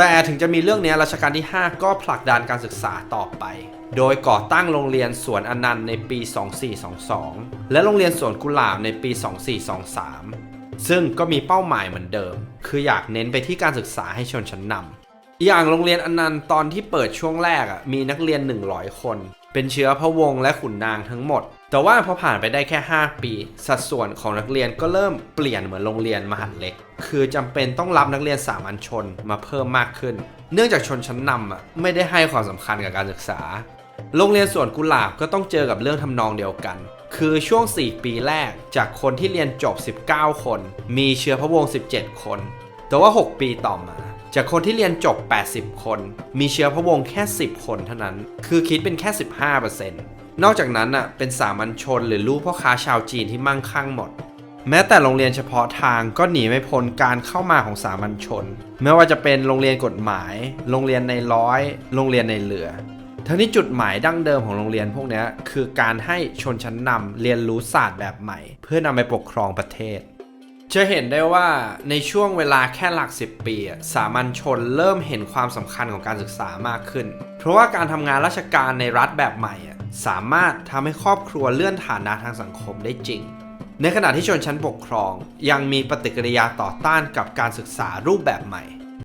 แต่ถึงจะมีเรื่องนี้รัชกาลที่ 5 ก็ผลักดันการศึกษาต่อไป โดยก่อตั้งโรงเรียนสวนอนันต์ในปี 2422 และโรงเรียนสวนกุหลาบในปี 2423 ซึ่งก็มีเป้าหมายเหมือนเดิม คืออยากเน้นไปที่การศึกษาให้ชนชั้นนำ อย่างโรงเรียนอนันต์ตอนที่เปิดช่วงแรกอะมีนักเรียน 100 คน เป็นเชื้อพระวงศ์และขุนนางทั้งหมด แต่ว่าพอผ่านไปได้แค่ 5 ปี สัดส่วนของนักเรียนก็เริ่มเปลี่ยนเหมือนโรงเรียนมหาดเล็ก คือจำเป็นต้องรับนักเรียนสามัญชนมาเพิ่มมากขึ้น เนื่องจากชนชั้นนำอะไม่ได้ให้ความสำคัญกับการศึกษา โรงเรียนสวนกุหลาบก็ต้องเจอกับเรื่องทำนองเดียวกัน คือช่วง 4 ปีแรกจากคนที่เรียนจบ 19 คน มีเชื้อพระวงศ์17 คน แต่ว่า 6 ปีต่อมา จากคนที่เรียนจบ 80 คน มีเชื้อพระวงศ์แค่ 10 คนเท่านั้น คือคิดเป็นแค่ 15%นอกจากนั้นอะเป็นสามัญชนหรือลูกพ่อค้าชาวจีนที่มั่งคั่งหมด แม้แต่โรงเรียนเฉพาะทางก็หนีไม่พ้นการเข้ามาของสามัญชน ไม่ว่าจะเป็นโรงเรียนกฎหมาย โรงเรียนในร้อย โรงเรียนในเรือ ทั้งนี้จุดหมายดั้งเดิมของโรงเรียนพวกนี้คือการให้ชนชั้นนำเรียนรู้ศาสตร์แบบใหม่ เพื่อนำไปปกครองประเทศ จะเห็นได้ว่าในช่วงเวลาแค่หลัก 10 ปี สามัญชนเริ่มเห็นความสำคัญของการศึกษามากขึ้น เพราะว่าการทำงานราชการในรัฐแบบใหม่สามารถทำให้ครอบครัวเลื่อนฐานะทางสังคมได้จริง ในขณะที่ชนชั้นปกครองยังมีปฏิกิริยาต่อต้านกับการศึกษารูปแบบใหม่